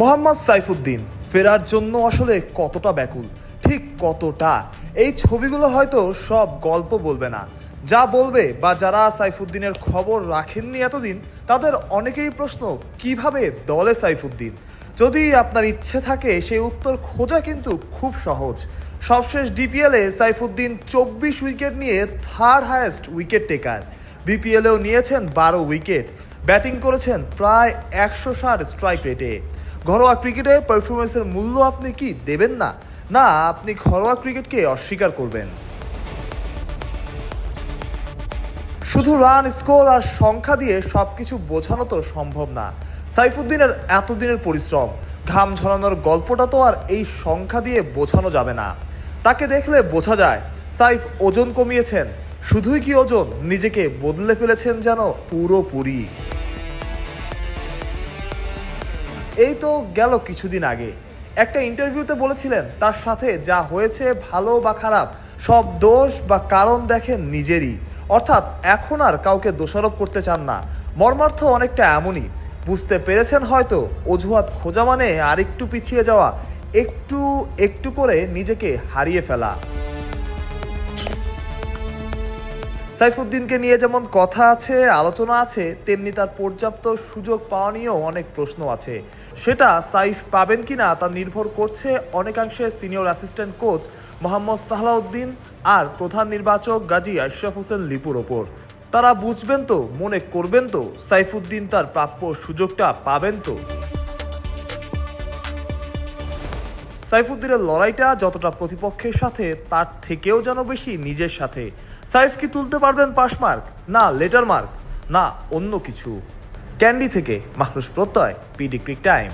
মোহাম্মদ সাইফুদ্দিন, ফেরার জন্য আসলে কতটা ব্যাকুল? ঠিক কতটা? এই ছবিগুলো হয়তো সব গল্প বলবে না। যা বলবে বা যারা সাইফুদ্দিনের খবর রাখেননি এতদিন, তাদের অনেকেই প্রশ্ন, কীভাবে দলে সাইফুদ্দিন? যদি আপনার ইচ্ছে থাকে, সেই উত্তর খোঁজা কিন্তু খুব সহজ। সবশেষ ডিপিএলে সাইফুদ্দিন চব্বিশ উইকেট নিয়ে থার্ড হায়েস্ট উইকেট টেকার। বিপিএলেও নিয়েছেন বারো উইকেট। ব্যাটিং করেছেন প্রায় একশো ষাট স্ট্রাইক রেটে। ঘরোয়া ক্রিকেটে পারফরমেন্সের মূল্য আপনি কি দেবেন না? না, আপনি ঘরোয়া ক্রিকেটকে অস্বীকার করবেন। শুধু রান স্কোর আর সংখ্যা দিয়ে সবকিছু বোঝানো তো সম্ভব না। সাইফুদ্দিনের এতদিনের পরিশ্রম, ঘাম ঝরানোর গল্পটা তো আর এই সংখ্যা দিয়ে বোঝানো যাবে না। তাকে দেখলে বোঝা যায়, সাইফ ওজন কমিয়েছেন, শুধুই কি ওজন, নিজেকে বদলে ফেলেছেন যেন পুরোপুরি। এই তো গেল কিছুদিন আগে। একটা ইন্টারভিউতে বলেছিলেন, তার সাথে যা হয়েছে ভালো বা খারাপ, সব দোষ বা কারণ দেখেন নিজেরই। অর্থাৎ এখন আর কাউকে দোষারোপ করতে চান না। মর্মার্থ অনেকটা এমনই। বুঝতে পেরেছেন হয়তো, অজুহাত খোঁজা মানে আরেকটু পিছিয়ে যাওয়া, একটু একটু করে নিজেকে হারিয়ে ফেলা। সাইফুদ্দিনকে নিয়ে যেমন কথা আছে, আলোচনা আছে, তেমনি তার পর্যাপ্ত সুযোগ পাওয়া নিয়েও অনেক প্রশ্ন আছে। সেটা সাইফ পাবেন কিনা তা নির্ভর করছে অনেকাংশে senior assistant coach Mohammad Salahuddin আর প্রধান নির্বাচক গাজী আশরাফ হোসেন লিপুর ওপর। তারা বুঝবেন তো, মনে করবেন তো, সাইফুদ্দিন তার প্রাপ্য সুযোগটা পাবেন তো। সাইফুদ্দিনের লড়াইটা যতটা প্রতিপক্ষের সাথে, তার থেকেও যেন বেশি নিজের সাথে। সাইফ কি তুলতে পারবেন পাশ মার্ক না লেটার মার্ক না অন্য কিছু। ক্যান্ডি থেকে মাহরুষ প্রত্যয়, পিডি ক্রিক টাইম।